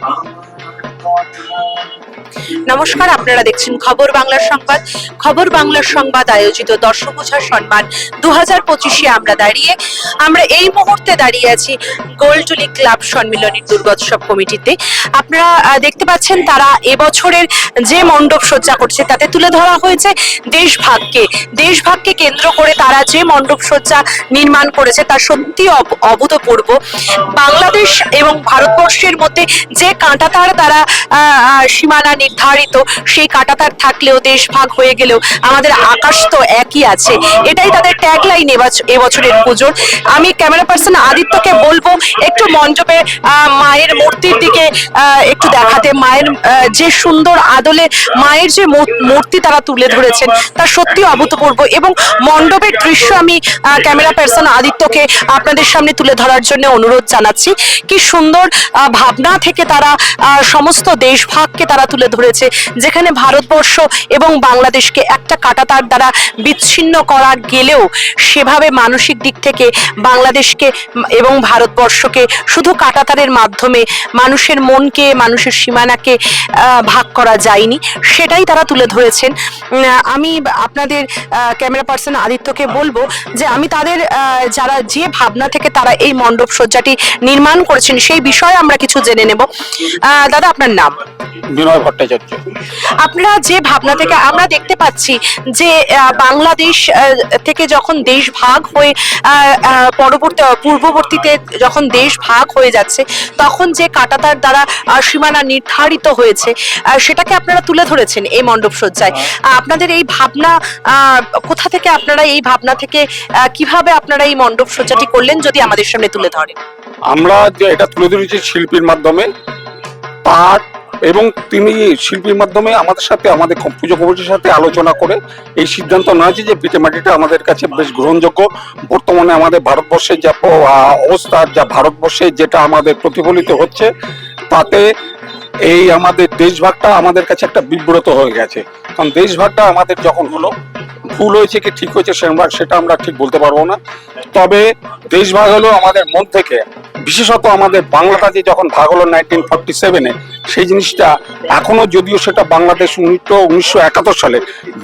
啊。নমস্কার, আপনারা দেখছেন খবর বাংলার সংবাদ। খবর বাংলার সংবাদ আয়োজিত দর্শক বোঝার সম্মান দু হাজার পঁচিশে আমরা দাঁড়িয়ে, আমরা এই মুহূর্তে দাঁড়িয়ে আছি গোলটুলি ক্লাব সম্মিলনী দুর্গোৎসব কমিটিতে। আপনারা দেখতে পাচ্ছেন তারা এবছরের যে মণ্ডপ সজ্জা করছে, তাতে তুলে ধরা হয়েছে দেশভাগকে। দেশভাগকে কেন্দ্র করে তারা যে মণ্ডপ সজ্জা নির্মাণ করেছে, তা সত্যি অভূতপূর্ব। বাংলাদেশ এবং ভারতবর্ষের মধ্যে যে কাঁটাতার তারা সীমানা নির্ধারিত সেই কাঁটাতার থাকলেও দেশ ভাগ হয়ে গেলেও আমাদের আকাশ তো একই আছে। এটাই তাদের ট্যাগলাইন এবছরের পুজোর। আমি ক্যামেরা পার্সন আদিত্যকে বলব একটু মণ্ডপে মায়ের মূর্তির দিকে একটু দেখাতে। মায়ের যে সুন্দর আদলে মায়ের যে মূর্তি তারা তুলে ধরেছেন তা সত্যি অভূতপূর্ব। এবং মণ্ডপের দৃশ্য আমি ক্যামেরা পার্সন আদিত্যকে আপনাদের সামনে তুলে ধরার জন্য অনুরোধ জানাচ্ছি। কি সুন্দর ভাবনা থেকে তারা আহ, সমস্ত দেশভাগকে তারা তুলে ধরেছে, যেখানে ভারতবর্ষ এবং বাংলাদেশকে একটা কাটাতার দ্বারা বিচ্ছিন্ন করা গেলেও সেভাবে মানসিক দিক থেকে বাংলাদেশকে এবং ভারতবর্ষকে শুধু কাটাতারের মাধ্যমে মানুষের মনকে, মানুষের সীমানাকে ভাগ করা যায়নি, সেটাই তারা তুলে ধরেছেন। আমি আপনাদের ক্যামেরা পার্সন আদিত্যকে বলব যে আমি তাদের যারা যে ভাবনা থেকে তারা এই মণ্ডপ সজ্জাটি নির্মাণ করেছেন সেই বিষয়ে আমরা কিছু জেনে নেব। দাদা, আপনার নাম? বিনয় ভট্টাচার্য। আপনারা যে ভাবনা থেকে আমরা দেখতে পাচ্ছি যে বাংলাদেশ থেকে যখন দেশ ভাগ হয়ে পরবর্তী পূর্ববর্তীতে যখন দেশ ভাগ হয়ে যাচ্ছে তখন যে কাটাতার দ্বারা সীমানা নির্ধারিত হয়েছে সেটাকে আপনারা তুলে ধরেছেন এই মণ্ডপ সজ্জায়। আপনাদের এই ভাবনা কোথা থেকে আপনারা এই ভাবনা থেকে কীভাবে আপনারা এই মণ্ডপ সজ্জাটি করলেন যদি আমাদের সামনে তুলে ধরেন? আমরা যে এটা তুলে ধরেছি শিল্পীর মাধ্যমে তার এবং তিনি শিল্পীর মাধ্যমে আমাদের সাথে, আমাদের পুজো কমিটির সাথে আলোচনা করে এই সিদ্ধান্ত নিয়েছে যে ভিটেমাটিটা আমাদের কাছে বেশ গ্রহণযোগ্য। বর্তমানে আমাদের ভারতবর্ষের যা অবস্থা, যা ভারতবর্ষে যেটা আমাদের প্রতিফলিত হচ্ছে, তাতে এই আমাদের দেশভাগটা আমাদের কাছে একটা বিব্রত হয়ে গেছে। কারণ দেশভাগটা আমাদের যখন হলো, ভুল হয়েছে কি ঠিক হয়েছে সেটা আমরা ঠিক বলতে পারব না। তবে দেশভাগ হলো আমাদের মন থেকে। বিশেষত আমাদের বাংলাটা যে যখন ভাগ হলো নাইনটিন ফর্টি সেভেনে সেই জিনিসটা এখনও যদিও সেটা বাংলাদেশ উনিশশো উনিশশো একাত্তর সালে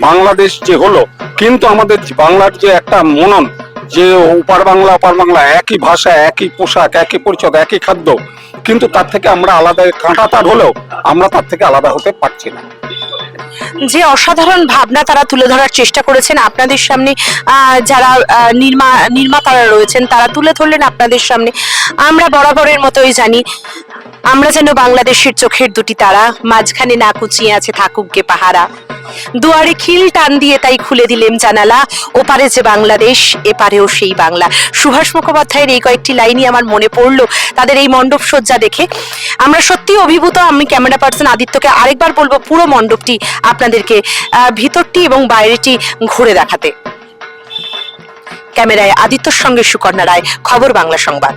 বাংলাদেশ যে হলো, কিন্তু আমাদের বাংলার যে একটা মনন, যে উপার বাংলা অপার বাংলা, একই ভাষা, একই পোশাক, একই পরিচয় একই খাদ্য, কিন্তু তার থেকে আমরা আলাদা কাঁটাতার হলেও আমরা তার থেকে আলাদা হতে পারছি না। যে অসাধারণ ভাবনা তারা তুলে ধরার চেষ্টা করেছেন আপনাদের সামনে যারা নির্মা, নির্মাতারা রয়েছেন, তারা তুলে ধরলেন আপনাদের সামনে। আমরা বরাবরের মতোই জানি, আমরা যেন বাংলাদেশের চোখের দুটি তারা, মাঝখানে না কুচিয়ে আছে থাকুক গে পাহারা। দুয়ারে খিল টান দিয়ে তাই খুলে দিলেম জানালা। ওপারে যে বাংলাদেশ, এপারেও সেই বাংলা। সুভাষ মুখোপাধ্যায়ের এই কয়েকটি লাইনই আমার মনে পড়ল, তাদের এই মণ্ডপ সজ্জা দেখে। আমরা সত্যি অভিভূত, আমি ক্যামেরা পার্সন আদিত্যকে আরেকবার বলব, পুরো মণ্ডপটি আপনাদেরকে ভিতরটি এবং বাইরেটি ঘুরে দেখাতে। ক্যামেরায় আদিত্যর সঙ্গে সুকন্যা রায়, খবর বাংলা সংবাদ।